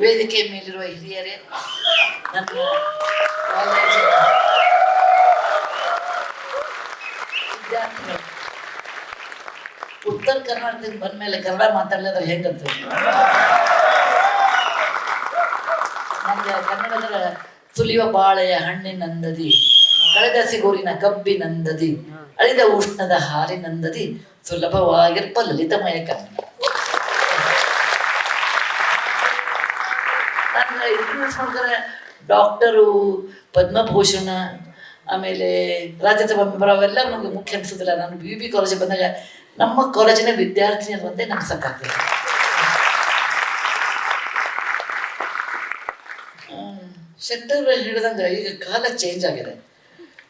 ವೇದಿಕೆ ಮೇಲಿರುವ ಹಿರಿಯರೇ ಉತ್ತರ ಕರ್ನಾಟಕದಿಂದ ಬಂದ್ಮೇಲೆ ಕನ್ನಡ ಮಾತಾಡಲಿದ್ರೆ ಹೆಂಗಂತ ನನಗೆ ಕನ್ನಡದ ಸುಲಿಯುವ ಬಾಳೆಯ ಹಣ್ಣಿನಂದದಿ ಕಳೆದ ಸಿಗೂರಿನ ಕಬ್ಬಿನಂದದಿ ಅಳಿದ ಉಷ್ಣದ ಹಾರಿನಂದದಿ ಸುಲಭವಾಗಿರ್ಪ ಲಲಿತಮಯ ಕನ್ನಡ. ನನ್ನ ಮಾಡ್ತಾರೆ ಡಾಕ್ಟರು, ಪದ್ಮಭೂಷಣ, ಆಮೇಲೆ ರಾಜ್ಯಸಭಾ ಮೆಂಬರ್ ಅವೆಲ್ಲ ನಮಗೆ ಮುಖ್ಯ ಅನ್ಸೋದಿಲ್ಲ. ನಾನು ಬಿ ಬಿ ಕಾಲೇಜಿಗೆ ಬಂದಾಗ ನಮ್ಮ ಕಾಲೇಜಿನ ವಿದ್ಯಾರ್ಥಿನಿ ಒಂದೇ ನಮ್ಗೆ ಸಾಕಾಗ್ತದೆ. ಶೆಟ್ಟರ್ ಹೇಳಿದಂಗೆ ಈಗ ಕಾಲ ಚೇಂಜ್ ಆಗಿದೆ.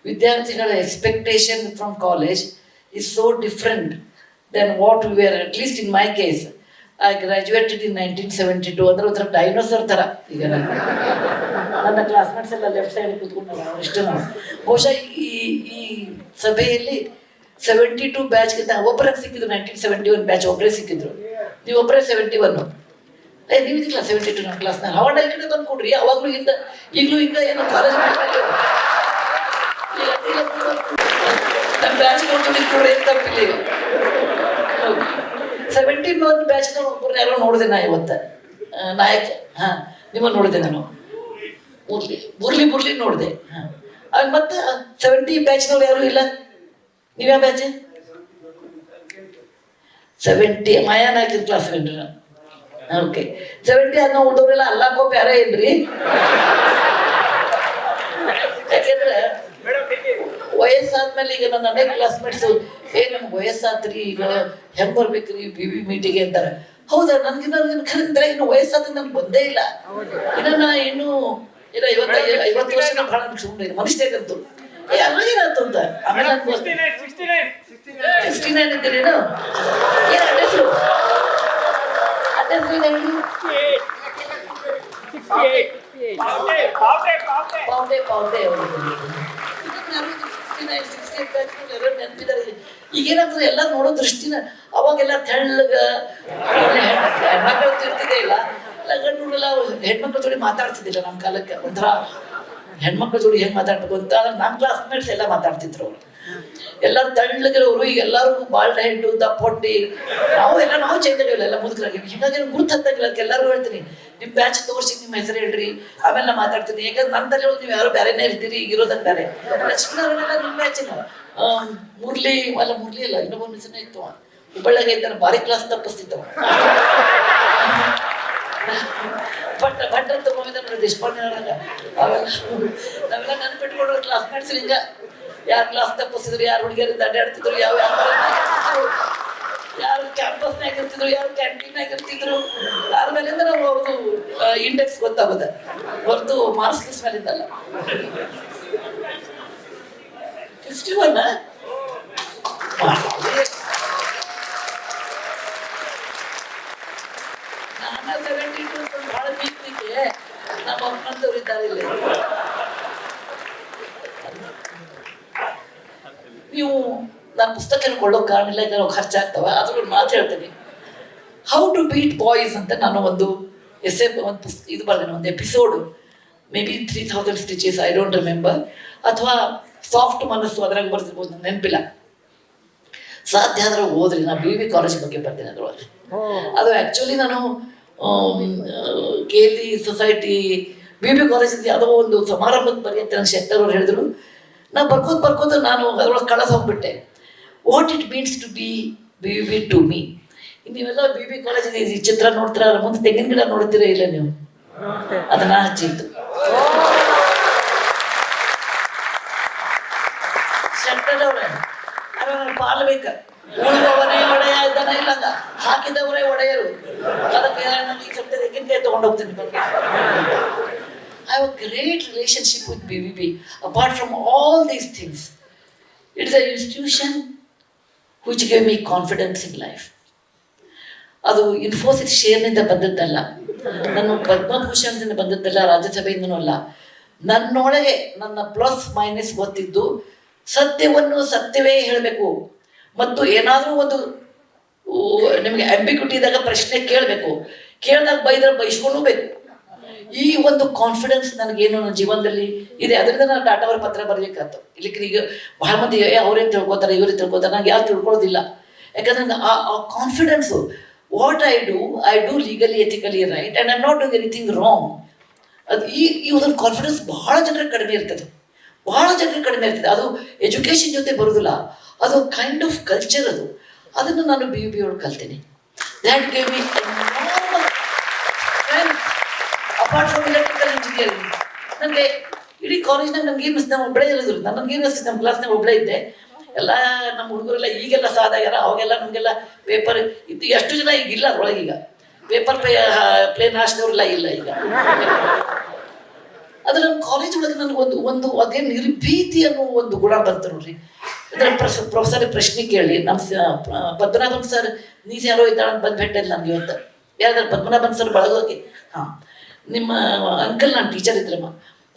ವಿದ್ಯಾರ್ಥಿಗಳ expectation from college is so different than what we are at least in my case I graduated in nineteen seventy two ಅಂದ್ರೆ ಒಂಥರ ಡೈನೋಸರ್ ಥರ ಈಗ ನನ್ನ ನನ್ನ ಕ್ಲಾಸ್ಮೇಟ್ಸ್ ಎಲ್ಲ ಲೆಫ್ಟ್ ಸೈಡ್ ಕೂತ್ಕೊಂಡು ಇಷ್ಟು ನಾವು. ಬಹುಶಃ ಈ ಈ ಸಭೆಯಲ್ಲಿ ಸೆವೆಂಟಿ ಟು ಬ್ಯಾಚ್ಗಿಂತ ಒಬ್ಬರಾಗಿ ಸಿಕ್ಕಿದ್ರು ನೈನ್ಟೀನ್ ಸೆವೆಂಟಿ ಒನ್ ಬ್ಯಾಚ್ ಒಬ್ಬರೇ ಸಿಕ್ಕಿದ್ರು. ನೀವು ಒಬ್ಬರೇ ಸೆವೆಂಟಿ ಒನ್ ಏ, ನೀವು ಇದಿಲ್ಲ ಸೆವೆಂಟಿ ಟು ನಮ್ಮ ಕ್ಲಾಸ್ನ ಹಾವ ಈ ಕಡೆ ಬಂದು ಕೊಡ್ರಿ. ಅವಾಗಲೂ ಹಿಂದೆ ಈಗಲೂ ಇಂದ ಏನು ಕಾಲೇಜ್ ನಮ್ಮ ಬ್ಯಾಚ್ ನೋಡ್ಕೊಂಡು ಕೊಡ್ರಿ ಅಂತ ತಪ್ಪಿಲ್ಲ ಸೆವೆಂಟೀನ್ ಒಂದು ಬ್ಯಾಚ್ನ ಒಬ್ಬರನ್ನ ಯಾರೋ ನೋಡಿದೆ ನಾ ಇವತ್ತು. ನಾಯಕ, ಹಾಂ ನಿಮ್ಮನ್ನು ನೋಡಿದೆ ನಾನು. ಮುರ್ಲಿ ಮುರ್ಲಿ ಮುರ್ಲಿ ನೋಡಿದೆ. ಹಾಂ. ಅವ್ರು ಮತ್ತೆ ಸೆವೆಂಟಿ ಬ್ಯಾಚ್ನವ್ರು ಯಾರು ಇಲ್ಲ? ನೀವ್ಯಾವ ಬ್ಯಾಚ್ ಸೆವೆಂಟಿ ಮಾಯಾನ ಹಾಕಿದ ಕ್ಲಾಸ್ ವೇನ್ರಿ ನಾನು ಓಕೆ ಸೆವೆಂಟಿ ಅನ್ನೋ ಉಳ್ದವ್ರೆಲ್ಲ ಅಲ್ಲಾಕೋ ಪ್ಯಾರ ಏನ್ರಿ ಯಾಕೆಂದ್ರೆ ವಯಸ್ಸಾದ್ಮೇಲೆ ಈಗ ನನ್ನ ಅನೇಕ ಕ್ಲಾಸ್ಮೇಟ್ಸ್ ಏ ನಮ್ಗೆ ವಯಸ್ಸಾತ್ರಿ ಈಗ ಹೆಂಗ್ ಬರ್ಬೇಕ್ರಿ ಬಿ ಬಿ ಮೀಟಿಂಗ್ ಅಂತಾರೆ. ಹೌದಾ? ನನ್ಗಿನ್ನ ಕರೆದ್ರೆ ಇನ್ನು ವಯಸ್ಸಾದ್ರೆ ನನ್ಗೆ ಬಂದೇ ಇಲ್ಲ. ಇನ್ನ ನಾ ಇನ್ನು ಇಲ್ಲ ಐವತ್ತ ಐವತ್ತು ವರ್ಷ ಸುಮ್ಮನೆ ಮನುಷ್ಯಗಂತೂ ಏ ಅಲ್ಲ ಏನಾಯ್ತು ಅಂತ ಆಮೇಲೆ ನನ್ಗೆ ಸಿಕ್ಸ್ಟಿ ನೈನ್ ಇದ್ದೀರೇನು? ಏನು ಅಡ್ರೆಸ್ಸು ಅಡ್ರೆಸ್ ಹೇಳಿ. ಪಾವ್ಡೆ ಪಾವ್ಡೆ ನೆನಪಿದ್ದಾರೆ ಈಗೇನಾಗ್ತದೆ ಎಲ್ಲ ನೋಡೋ ದೃಷ್ಟಿನ ಅವಾಗೆಲ್ಲ ತೆಳ್ಳಗ ಹೆಣ್ಮಕ್ಳು ತಿರ್ತಿದೆ ಇಲ್ಲ. ಹುಡುಗರೆಲ್ಲ ಹೆಣ್ಮಕ್ಳ ಜೋಡಿ ಮಾತಾಡ್ತಿದ್ದಿಲ್ಲ ನಮ್ಮ ಕಾಲಕ್ಕೆ, ಒಂಥರ ಹೆಣ್ಮಕ್ಳ ಜೋಡಿ ಹೆಂಗ್ ಮಾತಾಡ್ಬೇಕು ಅಂತ. ಆದ್ರೆ ನಮ್ಮ ಕ್ಲಾಸ್ಮೇಟ್ಸ್ ಎಲ್ಲ ಮಾತಾಡ್ತಿದ್ರು ಅವರು. ಎಲ್ಲರೂ ತಳ್ಳಗಿರೋರು, ಈಗ ಎಲ್ಲರೂ ಬಾಳ ಹೆಡ್ಡು ದಪ್ಪೊಟ್ಟಿ ನಾವು ಎಲ್ಲ, ನಾವು ಚೈತನ್ಯ ಎಲ್ಲ ಮುದುಕರಾಗಿ ಹೀಗಾಗಿ ಗುರುತು ಹತ್ತಂಗಿಲ್ಲ ಎಲ್ಲರೂ ಹೇಳ್ತೀನಿ. ನಿಮ್ಮ ಬ್ಯಾಚ್ ತೋರಿಸಿ ನಿಮ್ಮ ಹೆಸರು ಹೇಳ್ರಿ ಆಮೇಲೆ ಮಾತಾಡ್ತೀನಿ ಯಾಕಂದ್ರೆ ನಂದಲ್ಲಿ ನೀವು ಯಾರು ಬೇರೆನೇ ಇರ್ತೀರಿ ಇರೋದನ್ನ ಬೇರೆ ಅವರೆಲ್ಲ ನಿಮ್ಮ ಬ್ಯಾಚಿನ ಮುರ್ಲಿ ಅಲ್ಲ ಮುರ್ಲಿ ಅಲ್ಲ ಇನ್ನೊಬ್ಬ ಹೆಸರೇ ಇತ್ತು ಅವ. ಹುಬ್ಬಳ್ಳಿಯಾಗ ಇದ್ದಾನೆ ಭಾರಿ ಕ್ಲಾಸ್ ತಪ್ಪಿಸ್ತಿದ್ದವ ಭಟ್ ಭಟ್ರ ಅಂತ ಹೋಗಿದ್ದ ನೋಡಿ ದೇಶಪಾಂಡೆ ಅವರಾಗ ಅವೆಲ್ಲ ನಾವೆಲ್ಲ ಕ್ಲಾಸ್ ಕ್ಲಾಸ್ಮೇಟ್ಸ್ ಹಿಂಗ ಯಾರು ಕ್ಲಾಸ್ ತಪ್ಪಿಸಿದ್ರು ಯಾರು ಹುಡುಗಿಯರಿಂದ ಅಡ್ಡಾಡ್ತಿದ್ರು ಯಾವ ಯಾವ ಯಾರು ಕ್ಯಾಂಪಸ್ನಾಗ ಇರ್ತಿದ್ರು ಯಾರು ಕ್ಯಾಂಟೀನ್ಯಾಗ ಇರ್ತಿದ್ರು ಅದ್ರ ಮೇಲಿಂದ ನಾವು ಅವ್ರದ್ದು ಇಂಡೆಕ್ಸ್ ಗೊತ್ತಾಗೋದ ಹೊರತು ಮಾರ್ಕ್ಸ್ ಲಿಸ್ಟ್ ಮೇಲೆ ಇದ್ದಲ್ಲ. ಒನ್ ನಾನು ಸೆವೆಂಟಿ ನಮ್ಮ ಅಮ್ಮಂದವ್ರು ಇದ್ದಾರೆ ಇಲ್ಲಿ. ನೀವು ನಾನು ಪುಸ್ತಕ ಕೊಳ್ಳೋ ಕಾರಣ ಇಲ್ಲ ಖರ್ಚಾಗ್ತವ ಅದ್ರ ಮಾತು ಹೇಳ್ತೀನಿ. ಹೌ ಟು ಬೀಟ್ ಬಾಯ್ಸ್ ಅಂತ ನಾನು ಒಂದು ಎಸ್ ಎ ಒಂದು ಪುಸ್ ಇದು ಬರ್ದೇನೆ ಒಂದು episode maybe three thousand stitches I don't remember ಅಥವಾ ಸಾಫ್ಟ್ ಮನಸ್ಸು ಅದ್ರಾಗ ಬರ್ತಿರ್ಬೋದು ನನ್ನ ನೆನಪಿಲ್ಲ. ಸಾಧ್ಯ ಆದ್ರೆ ಓದ್ರಿ ನಾ ಬಿ ವಿ ಕಾಲೇಜ್ ಬಗ್ಗೆ ಬರ್ತೀನಿ ಅದ್ರೊಳಗೆ. ಅದು ಆ್ಯಕ್ಚುಲಿ ನಾನು K L E society B B ಕಾಲೇಜಿಂದ ಯಾವುದೋ ಒಂದು ಸಮಾರಂಭಕ್ಕೆ ಬರಿ ಅಂತ ನನ್ನ ಶೆಟ್ಟರ್ ಅವ್ರು ಹೇಳಿದ್ರು. ನಾ ಬರ್ಕೋತ ಬರ್ಕೋತ ನಾನು ಅದ್ರೊಳಗೆ ಕಳಸ ಹೋಗ್ಬಿಟ್ಟೆ. What it means to B B B to me ನೀವೆಲ್ಲ ಬಿ ಬಿ ಕಾಲೇಜಿನ ಈ ಚಿತ್ರ ನೋಡ್ತೀರ ಮುಂದೆ ತೆಂಗಿನ ಗಿಡ ನೋಡ್ತೀರಾ ಇಲ್ಲ ನೀವು? ಅದನ್ನ ಹಚ್ಚಿದ್ದು ಶೆಟ್ಟರ್ ಅವ್ರೆ ಅದ್ರ ಪಾಲು ಬೇಕ ಉಳಿದವನೇ ಒಡೆಯ ಇದ್ದಾನೆ ಇಲ್ಲಂಗ. ಹಾಕಿದವರೇ ಒಡೆಯರು. ಅದಕ್ಕೆ ನಾನು ಈ ಸ್ವಲ್ಪ ತೆಂಗಿನಕಾಯಿ ತಗೊಂಡು ಹೋಗ್ತೀನಿ ಬಗ್ಗೆ I have great relationship B B BBB. Apart from all these things, it's a institution which gave me confidence in life. ಅದು ಇನ್ಫೋಸಿಸ್ ಶೇರ್ನಿಂದ ಬಂದದ್ದಲ್ಲ. ನನ್ನ ಪದ್ಮಭೂಷಣದಿಂದ ಬಂದದ್ದಲ್ಲ ರಾಜ್ಯಸಭೆಯಿಂದನೂ ಅಲ್ಲ. ನನ್ನೊಳಗೆ ನನ್ನ ಪ್ಲಸ್ ಮೈನಸ್ ಗೊತ್ತಿದ್ದು ಸತ್ಯವನ್ನು ಸತ್ಯವೇ ಹೇಳಬೇಕು. ಮತ್ತು ಏನಾದರೂ ಒಂದು ನಿಮಗೆ ಅಂಬಿಕ್ಯುಟಿ ಇದ್ದಾಗ ಪ್ರಶ್ನೆ ಕೇಳಬೇಕು. ಕೇಳಿದಾಗ ಬೈದ್ರೆ ಬೈಸ್ಕೊಂಡು ಬೇಕು. ಈ ಒಂದು ಕಾನ್ಫಿಡೆನ್ಸ್ ನನಗೇನು ನನ್ನ ಜೀವನದಲ್ಲಿ ಇದೆ. ಅದರಿಂದ ನಾನು ಟಾಟಾವರ ಪತ್ರ ಬರಬೇಕಾಯ್ತು. ಇಲ್ಲಿ ಈಗ ಬಹಳ ಮಂದಿ ಅವ್ರೇನು ತಿಳ್ಕೊತಾರೆ ಇವ್ರೇ ತಿಳ್ಕೊತಾರೆ ನಂಗೆ ಯಾರು ತಿಳ್ಕೊಳ್ಳೋದಿಲ್ಲ. ಯಾಕಂದ್ರೆ ಆ confidence what I do I do legally ethically right and I not doing anything wrong ಅದು ಈ ಈ ಒಂದು ಕಾನ್ಫಿಡೆನ್ಸ್ ಬಹಳ ಜನರಿಗೆ ಕಡಿಮೆ ಇರ್ತದೆ. ಬಹಳ ಜನರಿಗೆ ಕಡಿಮೆ ಇರ್ತದೆ. ಅದು ಎಜುಕೇಷನ್ ಜೊತೆ ಬರೋದಿಲ್ಲ. ಅದು ಕೈಂಡ್ ಆಫ್ ಕಲ್ಚರ್ ಅದು. ಅದನ್ನು ನಾನು ಬಿ ಯು ಬಿ ಒಳಗೆ ಕಲ್ತೀನಿ. That gave me apart from electrical engineering ನನಗೆ ಇಡೀ ಕಾಲೇಜ್ನಾಗ ನಮ್ಗೆ ಏನು ನಾವು ಒಬ್ಬಳೇ ಇರೋದಿಲ್ಲ. ನನಗೆ ಏನು ಅನಿಸ್ತು ನಮ್ಮ ಕ್ಲಾಸ್ನಾಗ ಒಬ್ಬಳೇ ಇದ್ದೆ. ಎಲ್ಲ ನಮ್ಮ ಹುಡುಗರೆಲ್ಲ ಈಗೆಲ್ಲ ಸಾದಾಗ್ಯಾರ ಅವಾಗೆಲ್ಲ ನಮಗೆಲ್ಲ ಪೇಪರ್ ಇದು ಎಷ್ಟು ಜನ ಈಗ ಇಲ್ಲ ಅದ್ರೊಳಗೆ ಈಗ. ಪೇಪರ್ ಪೇ ಪ್ಲೇನ್ ಹಾಸ್ದವ್ರೆಲ್ಲ ಇಲ್ಲ ಈಗ. ಅದು ನಮ್ಮ ಕಾಲೇಜ್ ಒಳಗೆ ನನಗೊಂದು ಒಂದು ಅದೇ ನಿರ್ಭೀತಿ ಅನ್ನೋ ಒಂದು ಗುಣ ಬಂತು ನೋಡ್ರಿ. ಅಂದ್ರೆ ಪ್ರೊಫೆಸರ್ ಪ್ರೊಫೆಸರ್ ಪ್ರಶ್ನೆ ಕೇಳಿ, ನಮ್ಮ ಪದ್ಮನಾಭನ್ ಸರ್ ನೀಸ್ ಯಾರೋ ಇದ್ದಾಳೆ ಅಂತ ಬಂದು ಭೇಟಿಲ್ಲ ನನಗೆ ಇವತ್ತು. ಯಾರಾದ್ರೆ ಪದ್ಮನಾಭನ್ ಸರ್ ಬಳಗೋಕೆ. ಹಾಂ. ನಿಮ್ಮ ಅಂಕಲ್ ನಾನು ಟೀಚರ್ ಇದ್ರಮ್ಮ.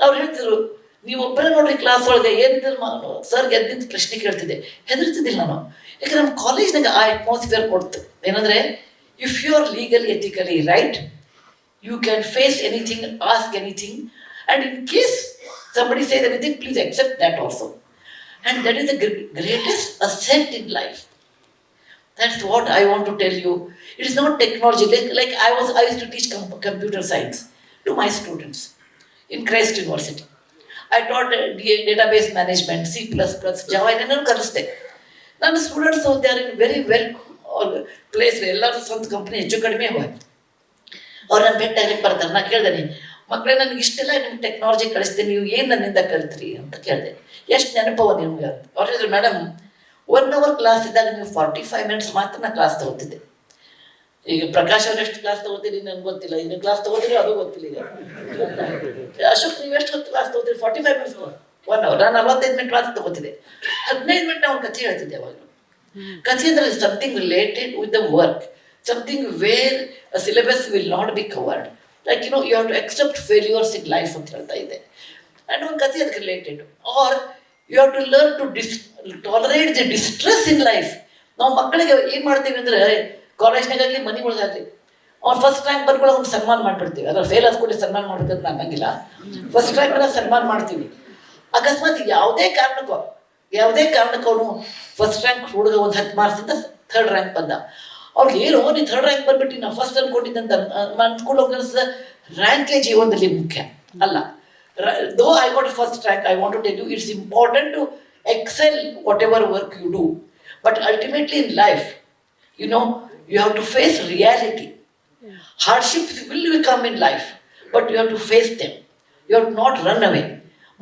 ಅವ್ರು ಹೇಳ್ತಿದ್ರು ನೀವು ಒಬ್ಬರೇ ನೋಡ್ರಿ ಕ್ಲಾಸ್ ಒಳಗೆ ಏನಿದ್ರು ಸರ್ ಗೆದ್ದಿದ್ದು ಪ್ರಶ್ನೆ ಕೇಳ್ತಿದ್ದೆ ಹೆದರ್ತಿದ್ದಿಲ್ಲ ನಾನು ಯಾಕಂದ್ರೆ ನಮ್ಮ ಕಾಲೇಜ್ನಾಗ ಆ ಅಟ್ಮಾಸ್ಫಿಯರ್ ಕೊಡ್ತು ಏನಂದ್ರೆ if you are legally ethically right you can face anything, ask anything, and in case somebody says anything, please accept that also. And that is the gr- greatest ascent in life. That's what I want to tell you. It is not technology. Like, like I was, I used to teach com- computer science to my students in Christ University. I taught database management C plus plus Java, ಏನೇನೋ ಕಲಿಸ್ದೆ. ನನ್ನ students in very well place ಎಲ್ಲರೂ ಸ್ವಂತ company ಹೆಚ್ಚು ಕಡಿಮೆ ಹೋಯ್ತು. ಅವ್ರು ನನ್ನ ಭೇಟಿ ಆಗಲಿಕ್ಕೆ ಬರ್ತಾರೆ. ನಾನು ಕೇಳ್ದೆ ಮಕ್ಕಳೇ ನನಗೆ ಇಷ್ಟೆಲ್ಲ ನಿಮ್ಗೆ ಟೆಕ್ನಾಲಜಿ ಕಳಿಸ್ತೀನಿ ನೀವು ಏನು ನನ್ನಿಂದ ಕಲಿತ್ರಿ ಅಂತ ಕೇಳಿದೆ. ಎಷ್ಟು ನೆನಪವ ನಿಮ್ಗೆ ಅವ್ರು ಹೇಳಿದ್ರು ಮೇಡಮ್ ಒನ್ ಅವರ್ ಕ್ಲಾಸ್ ಇದ್ದಾಗ ನೀವು ಫಾರ್ಟಿ ಫೈವ್ ಮಿನಿಟ್ಸ್ ಮಾತ್ರ ನಾನು ಕ್ಲಾಸ್ ತಗೋತಿದ್ದೆ. ಈಗ ಪ್ರಕಾಶ್ ಅವ್ರು ಎಷ್ಟು ಕ್ಲಾಸ್ ತಗೋತೀರಿ ನನ್ಗೆ ಗೊತ್ತಿಲ್ಲ. ಇನ್ನು ಕ್ಲಾಸ್ ತಗೋತೀರಿ ಅದು ಗೊತ್ತಿಲ್ಲ ಈಗ. ಅಶೋಕ್ ನೀವು ಎಷ್ಟು ಹೊತ್ತು class ತಗೋತೀರಿ? Forty five minutes one hour ನಾನು ನಲವತ್ತೈದು ಮಿನಿಟ್ ಕ್ಲಾಸ್ ತಗೋತಿದ್ದೆ. ಹದಿನೈದು ಮಿನಿಟ್ ನಾವು ಕಥೆ ಹೇಳ್ತಿದ್ದೆ ಅವಾಗ. ಕಥೆ ಅಂದ್ರೆ something related with the work something where syllabus will not be covered like you know you have to accept failures in life ಅಂತ ಹೇಳ್ತಾ ಇದೆ ಆ್ಯಂಡ್ ಒಂದು ಕಥೆ ಅದಕ್ಕೆ related are you have to learn to this tolerate the distress in life ನಾವು ಮಕ್ಕಳಿಗೆ ಏನು ಮಾಡ್ತೀವಿ ಅಂದರೆ ಕಾಲೇಜ್ನಾಗಲಿ ಮನೆ ಒಳಗಾಗಲಿ ಅವ್ನು ಫಸ್ಟ್ ರ್ಯಾಂಕ್ ಬರ್ಕೊಳ್ಳೋ ಅವ್ನು ಸನ್ಮಾನ ಮಾಡಿಬಿಡ್ತೀವಿ. ಅದ್ರ ಫೇಲ್ ಕೂಡಲೇ ಸನ್ಮಾನ ಮಾಡ್ಬೇಕಂತ ಅನ್ನಂಗಿಲ್ಲ ಫಸ್ಟ್ ರ್ಯಾಂಕ್ ಮೇಲೆ ಸನ್ಮಾನ ಮಾಡ್ತೀವಿ. ಅಕಸ್ಮಾತ್ ಯಾವುದೇ ಕಾರಣಕ್ಕೂ ಯಾವುದೇ ಕಾರಣಕ್ಕೂ ಅವನು ಫಸ್ಟ್ ರ್ಯಾಂಕ್ ಹುಡುಗ ಒಂದು ಹತ್ತು ಮಾರ್ಕ್ಸಿಂದ ಥರ್ಡ್ ರ್ಯಾಂಕ್ ಬಂದ. ಅವ್ರಿಗೆ ಏನು ನೀ ಥರ್ಡ್ ರ್ಯಾಂಕ್ ಬಂದ್ಬಿಟ್ಟು ನಾ ಫಸ್ಟ್ ಅನ್ಕೊಂಡಿದ್ದಂತ ಅಂದ್ಕೊಂಡು ಅನ್ಸ್ತದೆ ರ್ಯಾಂಕೇ ಜೀವನದಲ್ಲಿ ಮುಖ್ಯ. ಅಲ್ಲ though I want first rank I want to tell you it's important to excel whatever work you do but ultimately in life you know you have to face reality. Hardships will come in life, but you have to face them. You have to not run away.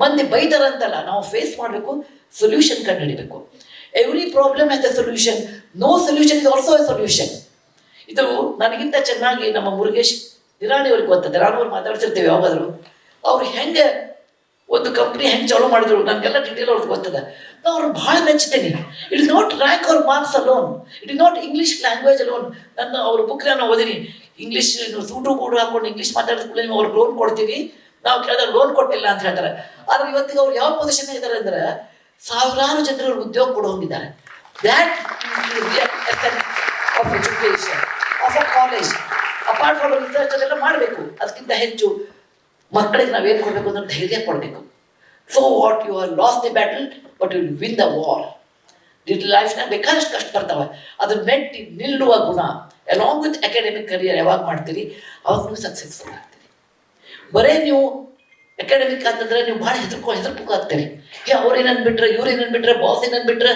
ಮಂದಿ ಬೈತಾರಂತಲ್ಲ ನಾವು face ಮಾಡಬೇಕು solution ಕಂಡುಹಿಡಿಬೇಕು. Every problem has a solution no solution is also a solution ಇದು ನನಗಿಂತ ಚೆನ್ನಾಗಿ ನಮ್ಮ ಮುರುಗೇಶ್ ಗೊತ್ತದೆ ನಾನು ಅವ್ರು ಮಾತಾಡ್ತಿರ್ತೇವೆ ಯಾವಾಗಾದ್ರು. ಅವ್ರು ಹೆಂಗೆ ಒಂದು ಕಂಪ್ನಿ ಹೆಂಗೆ ಚಾಲೂ ಮಾಡಿದ್ರು, ನನಗೆಲ್ಲ ಡೀಟೇಲ್ ಅವ್ರದ್ದು ಗೊತ್ತದ. ನಾ ಅವ್ರನ್ನ ಭಾಳ ಮೆಚ್ಚುತ್ತೇನೆ ಇಟ್ ಇಸ್ ನಾಟ್ ರ್ಯಾಂಕ್ ಅವ್ರ marks alone it is not English language alone ನನ್ನ ಅವ್ರ ಬುಕ್ ನಾನು ಓದಿನಿ. ಇಂಗ್ಲೀಷ್ ಸೂಟು ಕೂಡ ಹಾಕೊಂಡು ಇಂಗ್ಲೀಷ್ ಮಾತಾಡಿದ ನೀವು ಅವ್ರಿಗೆ ಲೋನ್ ಕೊಡ್ತೀವಿ. ನಾವು ಕೇಳಿದ್ರೆ ಲೋನ್ ಕೊಟ್ಟಿಲ್ಲ ಅಂತ ಹೇಳ್ತಾರೆ. ಆದ್ರೆ ಇವತ್ತಿಗೆ ಅವ್ರು ಯಾವ ಪೊಸಿಷನ್ ಇದ್ದಾರೆ ಅಂದ್ರೆ ಸಾವಿರಾರು ಜನರು ಉದ್ಯೋಗ ಕೊಡೋಂಗಿದ್ದಾರೆ that of education of a college apart from research ಅದೆಲ್ಲ ಮಾಡಬೇಕು. ಅದಕ್ಕಿಂತ ಹೆಚ್ಚು ಮಕ್ಕಳಿಗೆ ನಾವೇನು ಕೊಡಬೇಕು ಅಂದ್ರೆ ಧೈರ್ಯ ಕೊಡಬೇಕು. So what you are lose the battle but you win the war ಡಿಟ್ ಲೈಫ್ನಾಗ ಬೇಕಾದಷ್ಟು ಕಷ್ಟ ಬರ್ತಾವೆ ಅದನ್ನ ಮೆಟ್ಟಿ ನಿಲ್ಲುವ ಗುಣ ಅಲಾಂಗ್ ವಿತ್ ಅಕಾಡೆಮಿಕ್ ಕರಿಯರ್ ಯಾವಾಗ ಮಾಡ್ತೀರಿ ಅವಾಗ ನೀವು ಸಕ್ಸಸ್ಫುಲ್ ಆಗ್ತೀರಿ ಬರೇ ನೀವು ಅಕಾಡೆಮಿಕ್ ಅಂತಂದ್ರೆ ನೀವು ಭಾಳ ಹೆದರ್ಕೊ ಹೆದರ್ಕೋಕ್ ಆಗ್ತೀರಿ ಏ ಅವ್ರು ಏನನ್ ಬಿಟ್ರೆ ಇವ್ರು ಏನನ್ ಬಿಟ್ರೆ ಬಾಸ್ ಏನನ್ ಬಿಟ್ರೆ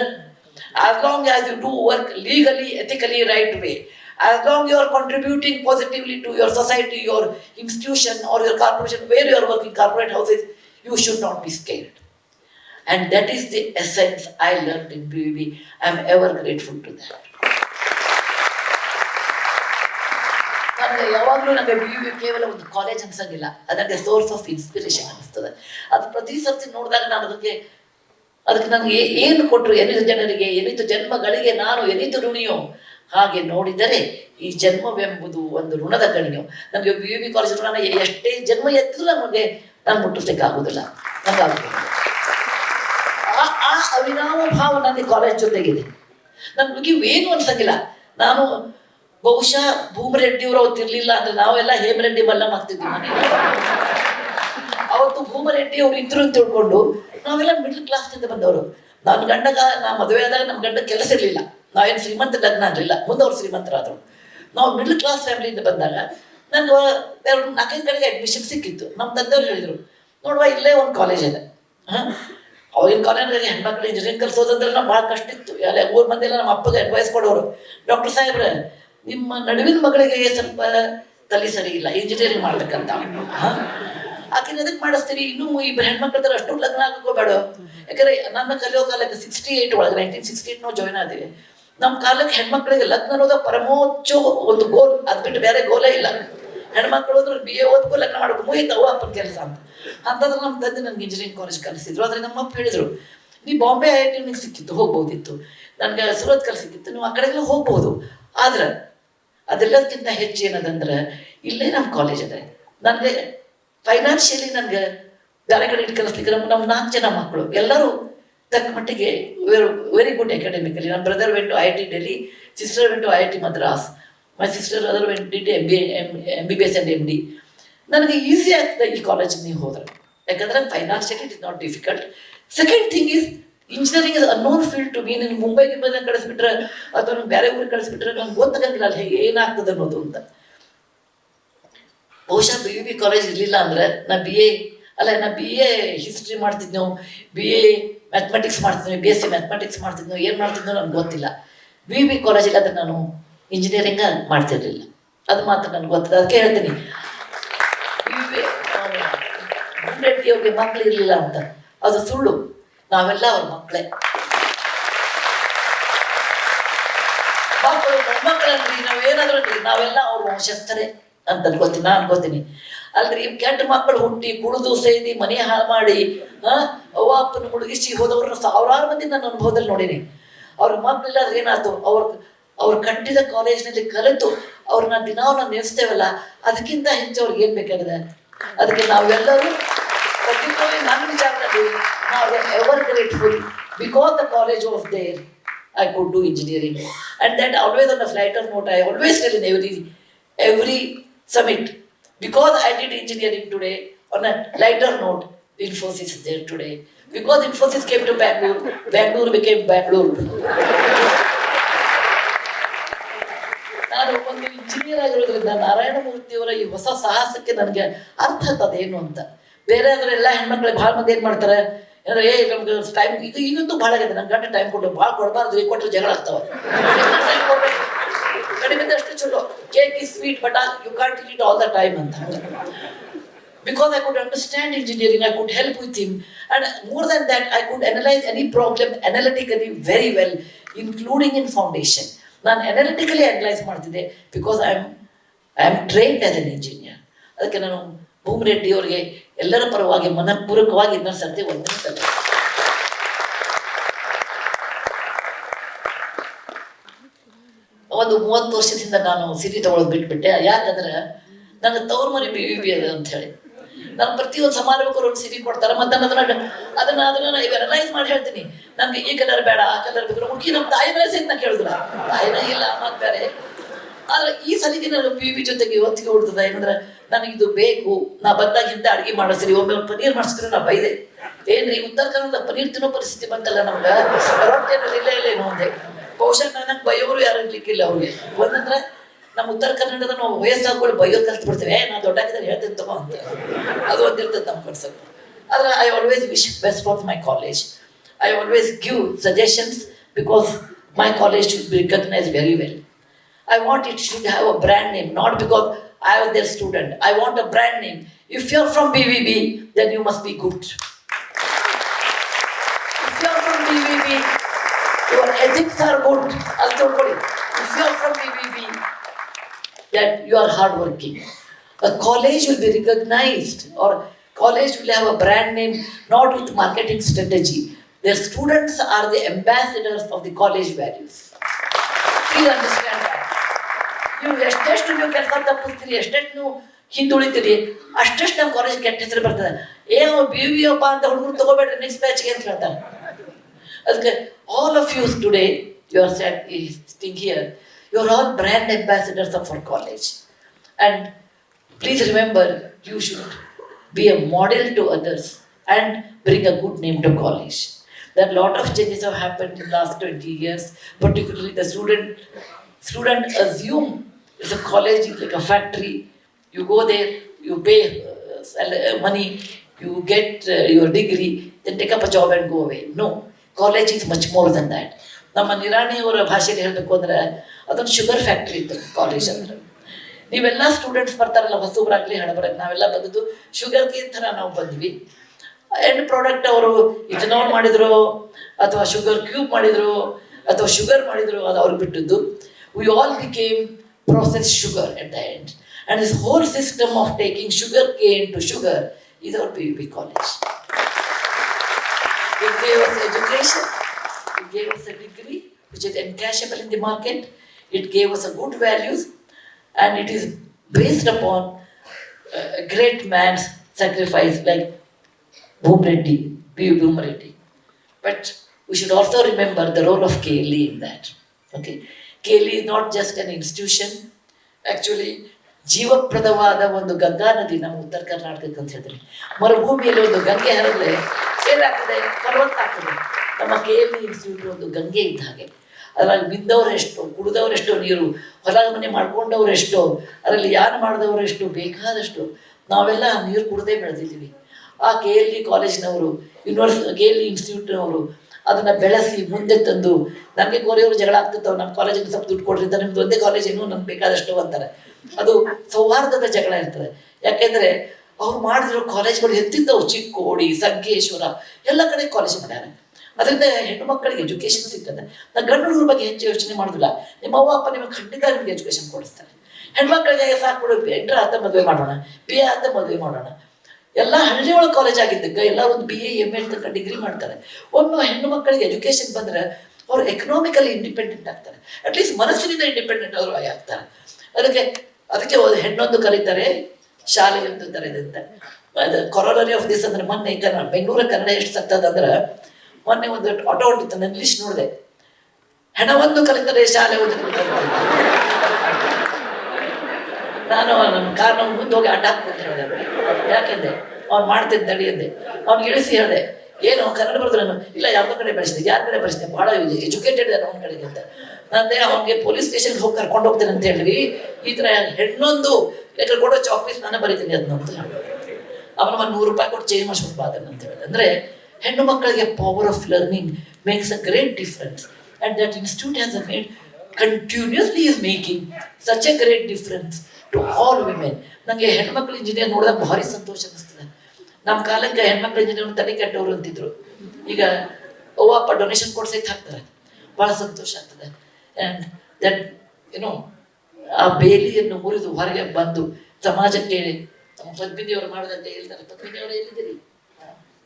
as long as you do work legally, ethically right way, as long you are contributing positively to your society, your institution or your corporation, where you are working, corporate houses, you should not be scared. And that is the essence I learned in BBB. I am ever grateful to that. ನನಗೆ ಯಾವಾಗಲೂ ನನಗೆ B you ಕೇವಲ ಒಂದು college ಅನ್ಸಂಗಿಲ್ಲ ಅದಕ್ಕೆ source of inspiration ಅನಿಸ್ತದೆ ಅದು ಪ್ರತಿ ಸರ್ತಿ ನೋಡಿದಾಗ ನಾನು ಅದಕ್ಕೆ ಅದಕ್ಕೆ ನನಗೆ ಏನು ಕೊಟ್ಟರು ಎನಿತು ಜನರಿಗೆ ಎನಿತು ಜನ್ಮಗಳಿಗೆ ನಾನು ಎನಿತು ಋಣಿಯೋ ಹಾಗೆ ನೋಡಿದರೆ ಈ ಜನ್ಮವೆಂಬುದು ಒಂದು ಋಣದ ಕಣಿಯು. ನನಗೆ ಬಿ ಬಿ ಕಾಲೇಜ್ ಋಣ ಎಷ್ಟೇ ಜನ್ಮ ಎತ್ತಿದ್ರು ನಮಗೆ ನಾನು ಮುಟ್ಟಿಸ್ಲಿಕ್ಕೆ ಆಗೋದಿಲ್ಲ. ಆ ಆ ಅವಿನಾಮ ಭಾವ ನನಗೆ ಕಾಲೇಜ್ ಜೊತೆಗಿದೆ. ಬಗ್ಗೆ ಏನು ಅನ್ಸಂಗಿಲ್ಲ. ನಾನು ಬಹುಶಃ ಭೂಮರೆಡ್ಡಿಯವರು ಅವತ್ತು ಇರ್ಲಿಲ್ಲ ಅಂದ್ರೆ ನಾವೆಲ್ಲ ಹೇಮರೆಡ್ಡಿ ಮಾಡ್ತಿದ್ವಿ ಮನೆಯಲ್ಲಿ ಅವತ್ತು ಭೂಮರೆಡ್ಡಿ ಅವರು ಇದ್ರು ಅಂತ ತಿಳ್ಕೊಂಡು ನಾವೆಲ್ಲ ಮಿಡ್ಲ್ ಕ್ಲಾಸ್ನಿಂದ ಬಂದವರು. ನನ್ನ ಗಂಡಗ, ನಾ ಮದುವೆ ಆದಾಗ ನಮ್ಮ ಗಂಡ ಕೆಲಸ ಇರಲಿಲ್ಲ. ನಾವೇನು ಶ್ರೀಮಂತ ಲಗ್ನ ಆಗಲಿಲ್ಲ ಮುಂದೆ ಅವ್ರು ಶ್ರೀಮಂತರಾದರು. ನಾವು ಮಿಡ್ಲ್ ಕ್ಲಾಸ್ ಫ್ಯಾಮಿಲಿಯಿಂದ ಬಂದಾಗ ನನಗೆ ಎರಡು ನಾಲ್ಕೈದು ಕಡೆಗೆ ಅಡ್ಮಿಷನ್ ಸಿಕ್ಕಿತ್ತು. ನಮ್ಮ ತಂದೆಯವ್ರು ಹೇಳಿದರು, ನೋಡುವ ಇಲ್ಲೇ ಒಂದು ಕಾಲೇಜ್ ಇದೆ. ಹಾಂ? ಅವಾಗಿನ ಕಾಲೇಜ್ನಾಗ ಹೆಣ್ಮಕ್ಳು ಇಂಜಿನಿಯರಿಂಗ್ ಕಲಿಸೋದಂದ್ರೆ ಭಾಳ ಕಷ್ಟ ಇತ್ತು. ಎಲ್ಲ ಊರು ಮಂದಿಲ್ಲ ನಮ್ಮ ಅಪ್ಪಗೆ ಅಡ್ವೈಸ್ ಕೊಡೋರು. ಡಾಕ್ಟರ್ ಸಾಹೇಬ್ರೆ, ನಿಮ್ಮ ನಡುವಿನ ಮಗಳಿಗೆ ಸ್ವಲ್ಪ ತಲೆ ಸರಿ ಇಲ್ಲ ಇಂಜಿನಿಯರಿಂಗ್ ಮಾಡ್ಬೇಕಂತ ಆಕಿನ ಎದಕ್ಕೆ ಮಾಡಿಸ್ತೀರಿ? ಇನ್ನೂ ಇಬ್ಬರು ಹೆಣ್ಮಕ್ಳು ಅಷ್ಟು ಲಗ್ನ ಆಗೋಬೇಡ ಯಾಕಂದ್ರೆ ನನ್ನ ಕಲಿಯೋ ಕಾಲಕ್ಕೆ ಸಿಕ್ಸ್ಟಿ ಏಯ್ಟ್ ಒಳಗೆ ನೈನ್ಟೀನ್ ಸಿಕ್ಸ್ಟಿ ಏಯ್ಟ್ ನಾವು ಜಾಯ್ನ್ ಆದಿವಿ. ನಮ್ಮ ಕಾಲಕ್ಕೆ ಹೆಣ್ಮಕ್ಳಿಗೆ ಲಗ್ನ ಅನ್ನೋದು ಪರಮೋಚ್ಚ ಒಂದು ಗೋಲ್ ಅದು ಬಿಟ್ಟು ಬೇರೆ ಗೋಲೇ ಇಲ್ಲ. ಹೆಣ್ಮಕ್ಳು ಹೋದ್ರು ಬಿ ಎ ಓದ್ಕೋ ಲಗ್ನ ಮಾಡ್ಬೇಕು ಮುಗಿತು ಅವ ಅಪ್ಪನ ಕೆಲಸ ಅಂತ. ಅಂತಂದ್ರೆ ನಮ್ಮ ತಂದೆ ನನ್ಗೆ ಇಂಜಿನಿಯರಿಂಗ್ ಕಾಲೇಜ್ ಕಲಿಸಿದ್ರು. ಆದರೆ ನಮ್ಮ ಅಪ್ಪ ಹೇಳಿದ್ರು, ನೀ ಬಾಂಬೆ ಐ ಐ ಟಿ ನಿಂಗೆ ಸಿಕ್ಕಿತ್ತು, ಹೋಗ್ಬೋದಿತ್ತು. ನನಗೆ ಸುರತ್ ಕಲ್ ಸಿಕ್ಕಿತ್ತು ನೀವು ಆ ಕಡೆಗೆಲ್ಲ ಹೋಗ್ಬೋದು. ಆದ್ರೆ ಅದೆಲ್ಲದಕ್ಕಿಂತ ಹೆಚ್ಚು ಏನದಂದ್ರೆ, ಇಲ್ಲೇ ನಮ್ಮ ಕಾಲೇಜ್ ಇದೆ. ನನಗೆ ಫೈನಾನ್ಷಿಯಲಿ ನನಗೆ ಬೇರೆ ಕಡೆ ಇಟ್ಟು ಕಲಿಸ್ಲಿಕ್ಕೆ ನಮ್ಮ ನಮ್ಮ ನಾಲ್ಕು ಜನ ಮಕ್ಕಳು. ಎಲ್ಲರೂ ತಕ್ಕ ಮಟ್ಟಿಗೆ ವೆರಿ ಗುಡ್ ಅಕಾಡೆಮಿಕಲಿ ನನ್ನ brother went I I T Delhi sister went I I T Madras my sister other went D M B M B B S and M D ನನಗೆ ಈಸಿ ಆಗ್ತದೆ ಈ ಕಾಲೇಜ್ ನೀವು ಹೋದ್ರೆ. ಯಾಕಂದ್ರೆ financially it is not difficult second thing is engineering is unknown field to me ನಿಮ್ಗೆ ಮುಂಬೈಗೆ ಬಂದ ಕಳಿಸ್ಬಿಟ್ರೆ, ಅಥವಾ ನಮ್ಗೆ ಬೇರೆ ಊರಿಗೆ ಕಳಿಸ್ಬಿಟ್ರೆ ನಂಗೆ ಗೊತ್ತಾಗಂಗಿಲ್ಲ ಅಲ್ಲಿ ಹೇಗೆ ಏನಾಗ್ತದೆ ಅನ್ನೋದು ಅಂತ. ಬಹುಶಃ ಬಿ ಯು ಬಿ ಕಾಲೇಜ್ ಇರಲಿಲ್ಲ ಅಂದ್ರೆ ನಾ ಬಿ ಎ ಅಲ್ಲ ನಾ ಬಿ ಎ ಹಿಸ್ಟ್ರಿ ಮಾಡ್ತಿದ್ನೋ ಬಿ ಎ ಮ್ಯಾಥಮೆಟಿಕ್ಸ್ ಮಾಡ್ತಿದ್ನೋ ಬಿ ಎಸ್ ಸಿ ಮ್ಯಾಥಮೆಟಿಕ್ಸ್ ಮಾಡ್ತಿದ್ನು ಏನು ಮಾಡ್ತಿದ್ನೋ ನನಗೆ ಗೊತ್ತಿಲ್ಲ. ಯು ಬಿ ಕಾಲೇಜಿಗೆ ಅದನ್ನು ನಾನು ಇಂಜಿನಿಯರಿಂಗ್ ಮಾಡ್ತಿರಲಿಲ್ಲ. ಅದು ಮಾತ್ರ ನನಗೆ ಗೊತ್ತಿಲ್ಲ ಅದಕ್ಕೆ ಹೇಳ್ತೀನಿ. ಅವ್ರಿಗೆ ಮಕ್ಕಳು ಇರಲಿಲ್ಲ ಅಂತ, ಅದು ಸುಳ್ಳು. ನಾವೆಲ್ಲ ಅವ್ರ ಮಕ್ಕಳೇ ಮಕ್ಕಳು ಮೊಮ್ಮಕ್ಕಳಲ್ಲಿ ನಾವೇನಾದ್ರೂ ಏನಾದರೂ ನಾವೆಲ್ಲ ಅವ್ರ ವಂಶಸ್ಥರೇ ಅಂತ ಗೊತ್ತಿ, ನಾನು ಅನ್ಕೋತೀನಿ ಅಲ್ರಿ ಕೆಟ್ಟ ಮಕ್ಕಳು ಹುಟ್ಟಿ ಕುಡಿದು ಸೇದಿ ಮನೆ ಹಾಳು ಮಾಡಿ ಅವ್ವ ಅಪ್ಪನ ಮುಳುಗಿಸಿ ಹೋದವ್ರನ್ನ ಸಾವಿರಾರು ಮಂದಿ ನನ್ನ ಅನುಭವದಲ್ಲಿ ನೋಡೀನಿ. ಅವ್ರ ಮಕ್ಕಳಿಲ್ಲಾದ್ರೆ ಏನಾಯ್ತು? ಅವ್ರ, ಅವ್ರು ಕಟ್ಟಿದ ಕಾಲೇಜ್ನಲ್ಲಿ ಕಲಿತು ಅವ್ರನ್ನ ದಿನ ನೆನೆಸ್ತೇವಲ್ಲ, ಅದಕ್ಕಿಂತ ಹೆಚ್ಚು ಅವ್ರಿಗೆ ಏನ್ ಬೇಕಾಗಿದೆ? ಅದಕ್ಕೆ ನಾವೆಲ್ಲರೂ ಪರ್ಟಿಕ್ಯುಲರ್ಲಿ ನನ್ನ ವಿಚಾರದಲ್ಲಿ ನಾವು ever grateful because the college of there I could do engineering and that always on flight of note I always every every summit because I did engineering today, on a lighter note, Infosys is there today. Because Infosys came to Bangalore, Bangalore became Bangalore. ನಾನು ಒಂದು engineer ಆಗಿರೋದ್ರಿಂದ ನಾರಾಯಣ ಮೂರ್ತಿಯವರ ಈ ಹೊಸ ಸಾಹಸಕ್ಕೆ ನನಗೆ ಅರ್ಥ ಅದೇನು ಅಂತ ಬೇರೆ ಆದ್ರೆ ಎಲ್ಲ ಹೆಣ್ಮಕ್ಳಿಗೆ ಭಾಳ ಮಂದಿ ಏನ್ ಮಾಡ್ತಾರೆ ಅಂದ್ರೆ ಏ ನಮ್ಗೆ ಟೈಮ್ ಇದು ಈಗಂತೂ ಭಾಳ ಆಗಿದೆ ನನ್ನ ಗಂಟೆ ಟೈಮ್ ಕೊಟ್ಟು ಭಾಳ ಕೊಡಬಾರ್ದು ಕೊಟ್ಟರೆ ಜಗಳ ಆಗ್ತಾವೆ ಕಡಿಮೆ ಅಷ್ಟು ಕಡಿಮೆ ಇದ್ದಷ್ಟು sweet, but I, you can't eat it all the time. And because I could understand engineering, I could help with him, and more than that, I could analyze any problem analytically very well, including in foundation. ನಾನು analytically analyse ಮಾಡ್ತಿದ್ದೆ because I am I am trained as an engineer ಅದಕ್ಕೆ ನಾನು ಭೂಮಿ ರೆಡ್ಡಿಯವರಿಗೆ ಎಲ್ಲರ ಪರವಾಗಿ ಮನಪೂರ್ವಕವಾಗಿ ಇನ್ನೊಂದು ಸರ್ತಿ ವಂದಿಸ್ತೇನೆ ಒಂದು ಮೂವತ್ತು ವರ್ಷದಿಂದ ನಾನು ಸಿರಿ ತಗೊಳ್ಳೋದು ಬಿಟ್ಬಿಟ್ಟೆ ಯಾಕಂದ್ರೆ ನನ್ನ ತವ್ರ ಮನೆ ಬಿ ಬಿ ಅದ ಅಂತ ಹೇಳಿ ನಾನು ಪ್ರತಿಯೊಂದು ಸಮಾರಂಭಕ್ಕೂ ಒಂದು ಸಿರಿ ಕೊಡ್ತಾರೆ ಮತ್ತೆ ನಾನು ಅದನ್ನ ಅದನ್ನ ಅದನ್ನ ಅನಲೈಸ್ ಮಾಡಿ ಹೇಳ್ತೀನಿ ನನ್ಗೆ ಈ ಕಲರ್ ಬೇಡ ಆ ಕಲರ್ ಬೇಕು ಹುಡುಗಿ ನಮ್ಮ ತಾಯಿ ಮೇಲೆ ಸಹಿತ ನಾ ಕೇಳಿದ್ರ ತಾಯಿನ ಇಲ್ಲ ಮತ್ತೆ ಬೇರೆ ಆದ್ರೆ ಈ ಸಲಿಗೆ ನಾನು ಪಿ ವಿ ಜೊತೆಗೆ ಒತ್ತಿಗೆ ಹೊಡ್ತದ ಏನಂದ್ರೆ ನನಗೆ ಇದು ಬೇಕು ನಾ ಬಂದಾಗಿಂದ ಅಡಿಗೆ ಮಾಡಿಸ್ರಿ ಒಮ್ಮೆ ಪನೀರ್ ಮಾಡಿಸ್ರಿ ನಾ ಬೈದೆ ಏನ್ರಿ ಉತ್ತರ ಕನ್ನಡ ಪನೀರ್ ತಿನ್ನೋ ಪರಿಸ್ಥಿತಿ ಬಂತಲ್ಲ ನಮ್ಗೆ ರೊಟ್ಟಿಯಲ್ಲಿ ಇಲ್ಲೇ ಇಲ್ಲ ಏನೋ ಒಂದೇ ಬಹುಶಃ ನನಗೆ ಬೈಯೋರು ಯಾರು ಇರ್ಲಿಕ್ಕಿಲ್ಲ ಅವ್ರಿಗೆ ಒಂದಂದ್ರೆ ನಮ್ಮ ಉತ್ತರ ಕನ್ನಡದ ನಾವು ವಯಸ್ಸಾಗ್ಗಳು ಬೈಯೋದು ಕಲ್ತು ಬಿಡ್ತೀವಿ ಏ ನಾ ದೊಡ್ಡಾಗಿದ್ರೆ ಹೇಳ್ತೀನಿ ತಗೋ ಅಂತ ಅದು ಒಂದಿರ್ತದೆ ನಮ್ಮ ಕನ್ಸೆಪ್ಟ್ ಆದ್ರೆ I always wish best for my college I always give suggestions because my college should be recognise very well I want it should have a brand name, not because I was their student. I want a brand name. If you're from BVB, then you must be good. If you're from BVB, your ethics are good. I'll tell you. If you're from BVB, that you are hardworking. A college will be recognized or college will have a brand name not with marketing strategy. Their students are the ambassadors of the college values. Please understand that. ನೀವು ಎಷ್ಟೆಷ್ಟು ನೀವು ಕೆಲಸ ತಪ್ಪಿಸ್ತೀರಿ ಎಷ್ಟೆಷ್ಟು ನೀವು ಹಿಂದುಳಿತೀರಿ ಅಷ್ಟೆಷ್ಟು ನಮ್ಮ college ಕೆಟ್ಟ ಹೆಸರು ಬರ್ತದೆ ಏನು ಬಿ ವಿ ಅಪ್ಪ ಅಂತ ಹುಡುಗರು ತಗೋಬೇಡ್ರಿ ನೆಕ್ಸ್ಟ್ ಬ್ಯಾಚ್ಗೆ ಅಂತ ಹೇಳ್ತಾರೆ ಅದಕ್ಕೆ all of you today you are sat sitting here You're all brand ambassadors of our college. And please remember, you should be a model to others and bring a good name to college. There are a lot of changes have happened in the last 20 years, particularly the student, student assume it's a college is like a factory. You go there, you pay uh, sal- uh, money, you get uh, your degree, then take up a job and go away. No, College is much more than that. ನಮ್ಮ ನಿರಾಣಿಯವರ ಭಾಷೆಯಲ್ಲಿ ಹೇಳಬೇಕು ಅಂದ್ರೆ ಅದೊಂದು sugar factory ಇತ್ತು college ಅಂದ್ರೆ. ನೀವೆಲ್ಲ students ಬರ್ತಾರಲ್ಲ ಹೊಸಬ್ರಾಗ್ಲಿ ಹಳಬರಾಗ್ಲಿ ನಾವೆಲ್ಲ ಬಂದದ್ದು ಶುಗರ್ ಕೇನ್ ಥರ ನಾವು ಬಂದ್ವಿ. ಎಂಡ್ ಪ್ರಾಡಕ್ಟ್ ಅವರು ಇಥನಾಲ್ ಮಾಡಿದ್ರು ಅಥವಾ ಶುಗರ್ ಕ್ಯೂಬ್ ಮಾಡಿದ್ರು ಅಥವಾ ಶುಗರ್ ಮಾಡಿದ್ರು ಅದು ಅವ್ರಿಗೆ ಬಿಟ್ಟದ್ದು. We all became process sugar at the end and this whole system of taking sugar cane to sugar sugar is P U B It gave us education, it gave us a degree which is encashable in the market, it gave us a good values, and it is based upon uh, a great man's sacrifice like Bhum Reddy, P.U. Bhum Reddy. But we should also remember the role of KLE in that. Okay, KLE is not just an institution. Actually, ಜೀವಪ್ರದವಾದ ಒಂದು ಗಂಗಾ ನದಿ ನಮ್ಮ ಉತ್ತರ ಕರ್ನಾಟಕಕ್ಕೆ ಅಂತ ಹೇಳಿದ್ರೆ ಮರುಭೂಮಿಯಲ್ಲಿ ಒಂದು ಗಂಗೆ ಹರಿದ್ರೆ ಏನಾಗ್ತದೆ ಆಗ್ತದೆ. ನಮ್ಮ ಕೆ ಎಲ್ ಇನ್ಸ್ಟಿಟ್ಯೂಟ್ ಒಂದು ಗಂಗೆ ಇದ್ದ ಹಾಗೆ. ಅದರಲ್ಲಿ ಬಿದ್ದವರೆಷ್ಟು, ಕುಡಿದವರೆಷ್ಟು ನೀರು ಹೊಲ ಮನೆ ಮಾಡ್ಕೊಂಡವರೆಷ್ಟು, ಅದರಲ್ಲಿ ಯಾರು ಮಾಡಿದವರೆಷ್ಟು, ಬೇಕಾದಷ್ಟು ನಾವೆಲ್ಲ ನೀರು ಕುಡದೇ ಬೆಳೆದಿದ್ದೀವಿ. ಆ ಕೆ ಎಲ್ ಇ ಕಾಲೇಜಿನವರು, ಯೂನಿವರ್ಸ್ ಕೆ ಎಲ್ ಇ ಇನ್ಸ್ಟಿಟ್ಯೂಟ್ನವರು ಅದನ್ನು ಬೆಳೆಸಿ ಮುಂದೆ ತಂದು ನನಗೆ ಕೋರಿಯವರು ಜಗಳ ಆಗ್ತಿರ್ತಾವೆ, ನಮ್ಮ ಕಾಲೇಜಿಗೆ ಸ್ವಲ್ಪ ದುಡ್ಡು ಕೊಡ್ರಿ ಅಂತ, ನಿಮ್ದು ಒಂದೇ ಕಾಲೇಜ್ ಏನು ನಮ್ಗೆ ಬೇಕಾದಷ್ಟು ಅಂತಾರೆ. ಅದು ಸೌಹಾರ್ದದ ಜಗಳ ಇರ್ತದೆ. ಯಾಕೆಂದರೆ ಅವ್ರು ಮಾಡಿದ್ರು ಕಾಲೇಜ್ಗಳು ಎತ್ತಿದ್ದವು, ಚಿಕ್ಕೋಡಿ ಸಂಕೇಶ್ವರ ಎಲ್ಲ ಕಡೆ ಕಾಲೇಜ್ ಮಾಡ್ಯಾರ ಅದರಿಂದ ಹೆಣ್ಣು ಮಕ್ಕಳಿಗೆ ಎಜುಕೇಶನ್ ಸಿಗ್ತದೆ. ನಾ ಗಂಡು ಹುಡುಗರ ಬಗ್ಗೆ ಹೆಚ್ಚು ಯೋಚನೆ ಮಾಡೋದಿಲ್ಲ. ನಿಮ್ಮ ಅವ್ವ, ಅಪ್ಪ ನಿಮಗೆ ಖಂಡಿತ ನಿಮಗೆ ಎಜುಕೇಶನ್ ಕೊಡಿಸ್ತಾರೆ. ಹೆಣ್ಮಕ್ಳಿಗೆ ಸಾಕು ಎಂಟ್ರ ಆತ ಮದುವೆ ಮಾಡೋಣ ಬಿ ಎ ಆತ ಮದುವೆ ಮಾಡೋಣ. ಎಲ್ಲ ಹಳ್ಳಿ ಒಳಗೆ ಕಾಲೇಜ್ ಆಗಿದ್ದಕ್ಕೆ ಎಲ್ಲ ಒಂದು ಬಿ ಎ ಎಂ ಎಲ್ ತನಕ ಡಿಗ್ರಿ ಮಾಡ್ತಾರೆ. ಒಮ್ಮೆ ಹೆಣ್ಣು ಮಕ್ಕಳಿಗೆ ಎಜುಕೇಶನ್ ಬಂದ್ರೆ ಅವ್ರು ಎಕನಾಮಿಕಲಿ ಇಂಡಿಪೆಂಡೆಂಟ್ ಆಗ್ತಾರೆ. ಅಟ್ಲೀಸ್ಟ್ ಮನಸ್ಸಿನಿಂದ ಇಂಡಿಪೆಂಡೆಂಟ್ ಅವರು ಆಗ್ತಾರೆ. ಅದಕ್ಕೆ ಅದಕ್ಕೆ ಹೆಣ್ಣೊಂದು ಕರೀತಾರೆ ಶಾಲೆ ಎಂದು ತರೆದಂತೆ ಅದು ಕೊರೋನರಿ ಆಫ್ ದಿಸ್ ಅಂದ್ರೆ ಮೊನ್ನೆ ಕನ್ನಡ ಬೆಂಗಳೂರ ಕನ್ನಡ ಎಷ್ಟು ಸತ್ತದಂದ್ರೆ ಮೊನ್ನೆ ಒಂದು ಆಟೋ ಹೊಂಟಿತ್ತು ನಾನು ಲಿಸ್ಟ್ ನೋಡಿದೆ. ಹೆಣವನ್ನು ಕಲಿತರೆ ಶಾಲೆ ಓದಿ ನಾನು ನಮ್ಮ ಕಾರ್ನ ಮುಂದೆ ಹೋಗಿ ಅಡ್ಡ ಹಾಕ್ಬಿಟ್ಟು ಹೇಳಿದೆ. ಯಾಕೆಂದೆ ಅವ್ನು ಮಾಡ್ತಿದ್ದ ನಡಿ ಅಂದೆ. ಅವ್ನಿಗೆ ಇಳಿಸಿ ಹೇಳಿದೆ. ಏನು ಕನ್ನಡ ಬರ್ತದೆ ಇಲ್ಲ, ಯಾವುದೋ ಕಡೆ ಬೆಳೆಸಿದೆ ಯಾರ ಕಡೆ ಬೆಳೆಸಿದೆ ಭಾಳ ಎಜುಕೇಟೆಡ್ ಇದೆ ಕಡೆಗೆ ಅಂತ ನಂದೆ, ಅವನಿಗೆ ಪೊಲೀಸ್ ಸ್ಟೇಷನ್ಗೆ ಹೋಗಿ ಕರ್ಕೊಂಡು ಹೋಗ್ತೇನೆ ಅಂತ ಹೇಳಿ ಈ ಥರ ಹೆಣ್ಣೊಂದು ಲೆಟರ್ ಕೊಡೋ ಚಾಕ್ಲೇಟ್ ನಾನು ಬರೀತೀನಿ ಅದನ್ನ ಅಂತ ಅವನ ಒಂದು ನೂರು ರೂಪಾಯಿ ಕೊಟ್ಟು ಚೇಂಜ್ ಮಾಡಿಸ್ಕೊಂಡು ಬಾ ಅದನ್ನ ಅಂತ ಹೇಳಿದೆ ಅಂದರೆ ಹೆಣ್ಣು ಮಕ್ಕಳಿಗೆ power of learning makes a great difference and that institute has a made continuously is making such a great difference to all women ನನಗೆ ಹೆಣ್ಮಕ್ಳು ಇಂಜಿನಿಯರ್ ನೋಡಿದಾಗ ಭಾರಿ ಸಂತೋಷ ಅನಿಸ್ತದೆ. ನಮ್ಮ ಕಾಲಕ್ಕೆ ಹೆಣ್ಮಕ್ಳು ಇಂಜಿನಿಯರ್ ತಲೆ ಕೆಟ್ಟವರು ಅಂತಿದ್ರು. ಈಗ ಅವ್ವ ಅಪ್ಪ ಡೊನೇಷನ್ ಕೊಡ್ಸೈತೆ ಹಾಕ್ತಾರೆ. ಭಾಳ ಸಂತೋಷ ಆಗ್ತದೆ. ಆ್ಯಂಡ್ ದಟ್ ಏನೋ ಆ ಬೇಲಿಯನ್ನು ಮುರಿದು ಹೊರಗೆ ಬಂದು ಸಮಾಜಕ್ಕೆ ಪದ್ಮಿನಿಯವರು ಮಾಡಿದಂತೆ ಹೇಳ್ತಾರೆ ಪದ್ಮಿನಿಯವರು ಎಲ್ಲಿದ್ದೀರಿ?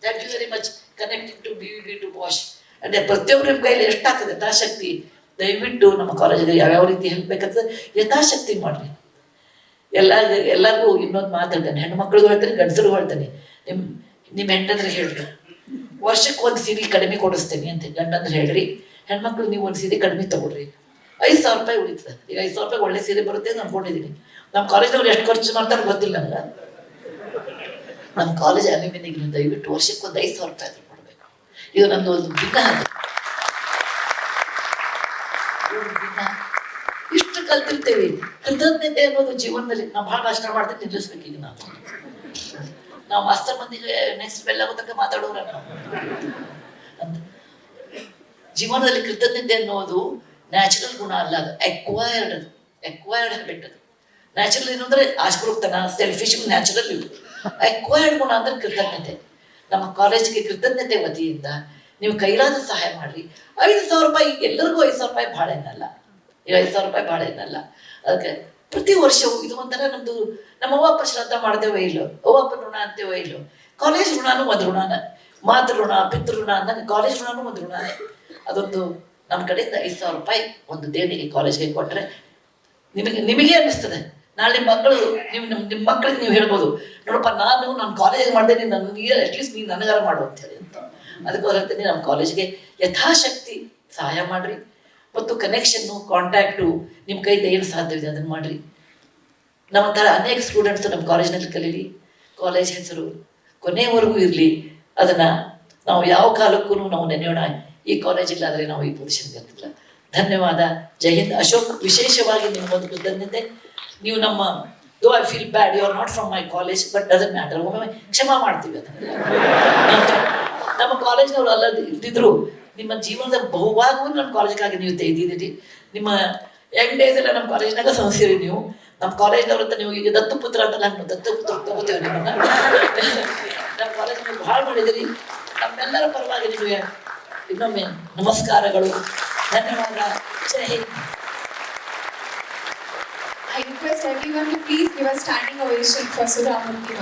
Thank you very much connecting to B V to wash ಅಂದರೆ ಪ್ರತಿಯೊಬ್ಬರ ಕೈಯಲ್ಲಿ ಎಷ್ಟಾಗ್ತದೆ ಯಥಾಶಕ್ತಿ? ದಯವಿಟ್ಟು ನಮ್ಮ ಕಾಲೇಜಿಗೆ ಯಾವ್ಯಾವ ರೀತಿ ಹೆಲ್ಪ್ ಬೇಕಾಗ್ತದೆ ಯಥಾಶಕ್ತಿ ಮಾಡಿರಿ. ಎಲ್ಲ, ಎಲ್ಲರಿಗೂ ಇನ್ನೊಂದು ಮಾತಾಡ್ತಾನೆ ಮಕ್ಕಳು ಹೇಳ್ತೇನೆ ಗಂಡಸರು ಹೇಳ್ತೇನೆ. ನಿಮ್ಮ ನಿಮ್ಮ ಹೆಣ್ಣಂದ್ರೆ ಹೇಳ್ರಿ. ವರ್ಷಕ್ಕೆ ಒಂದು ಸೀರೆ ಕಡಿಮೆ ಕೊಡಿಸ್ತೇನೆ ಅಂತ, ಗಂಡಂದ್ರೆ ಹೇಳ್ರಿ. ಹೆಣ್ಮಕ್ಳು ನೀವು ಒಂದು ಸೀರೆ ಕಡಿಮೆ ತಗೊಳ್ರಿ. ಐದು ಸಾವಿರ ರೂಪಾಯಿ ಉಳಿತದೆ. ಈಗ ಐದು ಸಾವಿರ ರೂಪಾಯಿ ಒಳ್ಳೆ ಸೀರೆ ಬರುತ್ತೆ ಅಂತ ಅನ್ಕೊಂಡಿದ್ದೀನಿ ನಮ್ಮ ಕಾಲೇಜ್ನವ್ರು ಎಷ್ಟು ಖರ್ಚು ಮಾಡ್ತಾರೆ ಗೊತ್ತಿಲ್ಲ ನನಗೆ ನಮ್ಮ ಕಾಲೇಜ್ ಅಲ್ಯೂಮಿನಿಗೆ ನೀವು ದಯವಿಟ್ಟು ವರ್ಷಕ್ಕೆ ಒಂದು ಐದು ಸಾವಿರ ರೂಪಾಯಿ ಆದರೂ ಕೊಡಬೇಕು. ಇದು ನಂದು ಒಂದು ಭಿನ್ನ ಇಷ್ಟು ಕಲ್ತಿರ್ತೇವೆ. ಕೃತಜ್ಞತೆ ಅನ್ನೋದು ಜೀವನದಲ್ಲಿ ನಾವು ಭಾಳ ಕಷ್ಟ ಮಾಡ್ತೀನಿ, ನಿಲ್ಲಿಸ್ಬೇಕು ಈಗ ನಾವು ನಾವು ಮಾಸ್ತರ್ ಮಂದಿಗೆ ನೆಕ್ಸ್ಟ್ ಬೆಲ್ಲ ತನಕ ಮಾತಾಡೋರ ನಾವು ಜೀವನದಲ್ಲಿ ಕೃತಜ್ಞತೆ ಅನ್ನೋದು ನ್ಯಾಚುರಲ್ ಗುಣ ಅಲ್ಲ ಅದು ಎಕ್ವೈರ್ಡ್ ಅದು ಎಕ್ವೈರ್ಡ್ ಹ್ಯಾಬಿಟ್ ಅದು ನ್ಯಾಚುರಲ್ ಏನು ಅಂದ್ರೆ ಆಸ್ಪುರುಕ್ತನ ಸೆಲ್ಫಿಶ್ ನ್ಯಾಚುರಲ್ ಇವು ಎಕ್ವೈರ್ಡ್ ಗುಣ ಅಂದ್ರೆ ಕೃತಜ್ಞತೆ. ನಮ್ಮ ಕಾಲೇಜ್ಗೆ ಕೃತಜ್ಞತೆ ವತಿಯಿಂದ ನೀವು ಕೈಲಾದ ಸಹಾಯ ಮಾಡ್ರಿ. ಐದು ಸಾವಿರ ರೂಪಾಯಿ, ಎಲ್ಲರಿಗೂ ಐದು ಸಾವಿರ ರೂಪಾಯಿ ಭಾಳ ಏನಲ್ಲ. ಈಗ ಐದು ಸಾವಿರ ರೂಪಾಯಿ ಭಾಳ ಏನಲ್ಲ. ಅದಕ್ಕೆ ಪ್ರತಿ ವರ್ಷವೂ ಇದು ಒಂಥರ ನಮ್ದು, ನಮ್ಮ ಅವ್ವ ಅಪ್ಪ ಶ್ರದ್ಧಾ ಮಾಡ್ತೇವೋ ಇಲ್ಲೋ ಅವ್ವಪ್ಪ ಋಣ ಅಂತೇವೋ ಇಲ್ಲೋ ಕಾಲೇಜ್ ಋಣನೂ ಒಂದು ಋಣನ. ಮಾತೃ ಋಣ, ಪಿತೃ ಋಣ ಅಂದಾಗ ಕಾಲೇಜ್ ಋಣನೂ ಒಂದು ಋಣನೇ. ಅದೊಂದು ನಮ್ಮ ಕಡೆಯಿಂದ ಐದು ಸಾವಿರ ರೂಪಾಯಿ ಒಂದು ದೇಣಿಗೆ ಕಾಲೇಜ್ಗೆ ಕೊಟ್ಟರೆ ನಿಮಗೆ ನಿಮಗೆ ಅನ್ನಿಸ್ತದೆ. ನಾಳೆ ನಿಮ್ಮ ಮಕ್ಕಳು, ನೀವು ನಿಮ್ಮ ನಿಮ್ಮ ಮಕ್ಕಳಿಗೆ ನೀವು ಹೇಳ್ಬೋದು, ನೋಡಪ್ಪ, ನಾನು ನನ್ನ ಕಾಲೇಜ್ ಮಾಡಿದೆ ನೀನು ನನಗೆ ಅಟ್ಲೀಸ್ಟ್ ನೀನು ನನಗಾರ ಮಾಡು ಅಂತ ಹೇಳಿ ಅಂತ. ಅದಕ್ಕೋಸ್ಕರ ನಮ್ಮ ಕಾಲೇಜ್ಗೆ ಯಥಾಶಕ್ತಿ ಸಹಾಯ ಮಾಡಿರಿ. ಮತ್ತು ಕನೆಕ್ಷನ್ನು ಕಾಂಟ್ಯಾಕ್ಟು ನಿಮ್ಮ ಕೈಯಿಂದ ಏನು ಸಾಧ್ಯವಿದೆ ಅದನ್ನು ಮಾಡಿರಿ. ನಮ್ಮ ಥರ ಅನೇಕ ಸ್ಟೂಡೆಂಟ್ಸ್ ನಮ್ಮ ಕಾಲೇಜ್ನಲ್ಲಿ ಕಲೀಲಿ. ಕಾಲೇಜ್ ಹೆಸರು ಕೊನೆಯವರೆಗೂ ಇರಲಿ. ಅದನ್ನು ನಾವು ಯಾವ ಕಾಲಕ್ಕೂ ನಾವು ನೆನೆಯೋಣ. ಈ ಕಾಲೇಜ್ ಇಲ್ಲಾದರೆ ನಾವು ಈ ಪೊಸಿಷನ್ ಇರ್ತಿಲ್ಲ ಧನ್ಯವಾದ. ಜೈ ಹಿಂದ್. ಅಶೋಕ್, ವಿಶೇಷವಾಗಿ ನಿಮ್ಗೊಂದು ಕೃತಜ್ಞತೆ ನೀವು ನಮ್ಮ though I feel bad you are not from my college but doesn't matter ಒಮ್ಮೆ ಕ್ಷಮಾ ಮಾಡ್ತೀವಿ ಅದನ್ನು. ನಮ್ಮ ಕಾಲೇಜ್ನವ್ರು ಅಲ್ಲ ಇದ್ದಿದ್ರು ನಿಮ್ಮ ಜೀವನದ ಬಹುಭಾಗವನ್ನು ನಮ್ಮ ಕಾಲೇಜ್ಗಾಗಿ ನೀವು ತೆಗೆದಿದ್ದೀರಿ. ನಿಮ್ಮ ಯಂಗ್ ಡೇಸ್ ಎಲ್ಲ ನಮ್ಮ ಕಾಲೇಜ್ನಾಗ ಸಂಸ್ಥೆರಿ ನೀವು. ನಮ್ಮ ಕಾಲೇಜ್ನವ್ರ ಅಂತ ನೀವು ಈಗ ದತ್ತುಪುತ್ರ ಅಂತ ನಾನು ದತ್ತುಪುತ್ರ ತಗೋತೇವೆ ನಿಮ್ಮನ್ನ. ನಮ್ಮ ಕಾಲೇಜ್ ನೀವು ಭಾಳ ಮಾಡಿದಿರಿ ನಮ್ಮೆಲ್ಲರ ಪರವಾಗಿ ನಿಮಗೆ ಇನ್ನೊಮ್ಮೆ ನಮಸ್ಕಾರಗಳು. ಧನ್ಯವಾದ. ಜೈ I request everyone to please give a standing ovation for Sudha Murthy